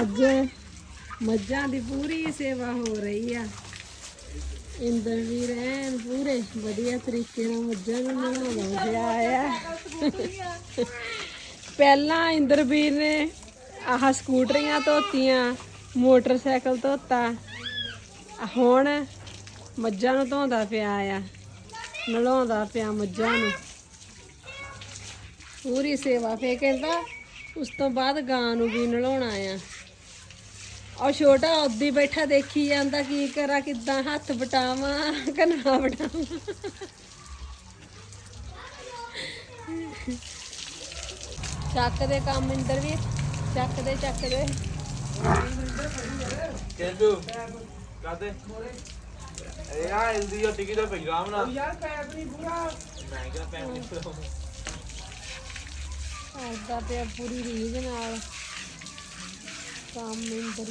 ਅੱਜ ਮੱਝਾਂ ਦੀ ਪੂਰੀ ਸੇਵਾ ਹੋ ਰਹੀ ਆ। ਇੰਦਰ ਵੀਰ ਐਨ ਪੂਰੇ ਵਧੀਆ ਤਰੀਕੇ ਨਾਲ ਮੱਝਾਂ ਨੂੰ ਨਹਾਉਂਦਾ ਪਿਆ ਆ। ਪਹਿਲਾਂ ਇੰਦਰਵੀਰ ਨੇ ਆਹ ਸਕੂਟਰੀਆਂ ਧੋਤੀਆਂ, ਮੋਟਰਸਾਈਕਲ ਧੋਤਾ। ਹੁਣ ਮੱਝਾਂ ਨੂੰ ਧੋਂਦਾ ਪਿਆ ਆ ਨਲਾਉਂਦਾ ਪਿਆ ਮੱਝਾਂ ਨੂੰ। ਪੂਰੀ ਸੇਵਾ ਫੇ ਕਹਿੰਦਾ ਉਸ ਤੋਂ ਬਾਅਦ ਗਾਂ ਨੂੰ ਵੀ ਨਲਾਉਣਾ ਆ ਉਹ ਛੋਟਾ ਉੱਦੀ ਬੈਠਾ ਦੇਖੀ ਜਾਂਦਾ ਕੀ ਕਰਾਂ ਕਿੱਦਾਂ ਹੱਥ ਬਟਾਵਾਂ ਕਿ ਨਾ ਬਟਾਵਾਂ ਚੱਕ ਦੇ ਕੰਮ ਇੰਦਰ ਵੀ ਚੱਕ ਦੇ ਚੱਕ ਦੇ। ਕਿੰਦੂ ਕਾਦੇ ਇਹ ਆ ਉਹ ਟਿਕੀ ਦਾ ਪੈਗਾਮ ਨਾ ਯਾਰ ਪੈਪ ਨਹੀਂ ਪੂਰਾ। ਮੈਂ ਕਿਹਾ ਪੈਪ ਨਹੀਂ ਪੂਰਾ। ਆਉਂਦਾ ਪਿਆ ਪੂਰੀ ਰੀਝ ਨਾਲ। ਕੰਮ ਇੰਦਰ